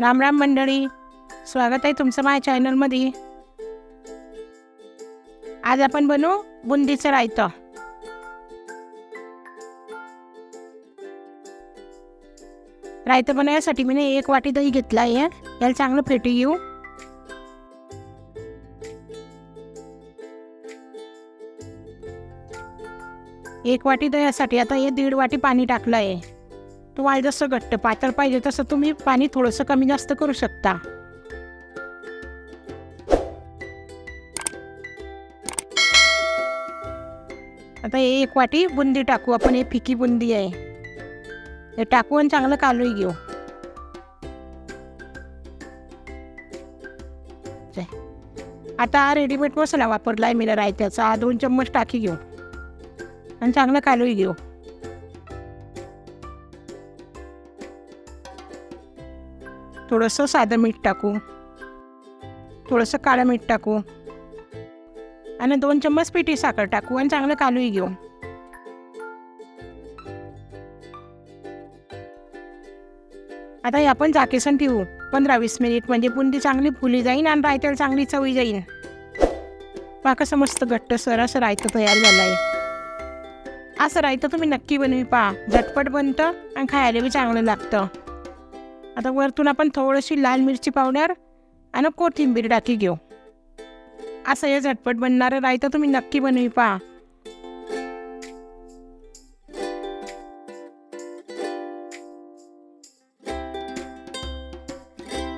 राम राम मंडळी. स्वागत आहे तुमचं माझ्या चॅनलमध्ये. आज आपण बनवू बुंदीचं रायतं. रायतं बनवण्यासाठी मी एक वाटी दही घेतला आहे. याला चांगलं फेटी घेऊ. एक वाटी दह्यासाठी आता हे दीड वाटी पाणी टाकलं आहे. तुम्हाला जसं घट्ट पातळ पाहिजे तसं तुम्ही पाणी थोडंसं कमी जास्त करू शकता. आता हे एक वाटी बुंदी टाकू आपण हे फिकी बुंदी आहे. हे टाकू आणि चांगलं कालूही घेऊ. आता रेडीमेड मसाला वापरला आहे मी रायत्याचा दोन चम्मच टाकी घेऊ. आणि चांगलं कालूही घेऊ. थोडंसं साधं मीठ टाकू. थोडंसं काळं मीठ टाकू. आणि दोन चम्मच पिठी साखर टाकू आणि चांगलं कालूही घेऊ. आता हे आपण झाकेसन ठेवू. पंधरा वीस मिनिट म्हणजे बुंदी चांगली फुली जाईन आणि रायत्याला चांगली चवी जाईन. पहा कसं मस्त घट्ट सर असं रायतं तयार झालं आहे असं रायतं तुम्ही नक्की बनवी पहा. झटपट बनतं आणि खायला बी चांगलं लागतं. आता वरतून आपण थोडीशी लाल मिरची पावडर आणि कोथिंबीर टाकी घेऊ. असं हे झटपट बनणारं रायतं तुम्ही नक्की बनवी पहा.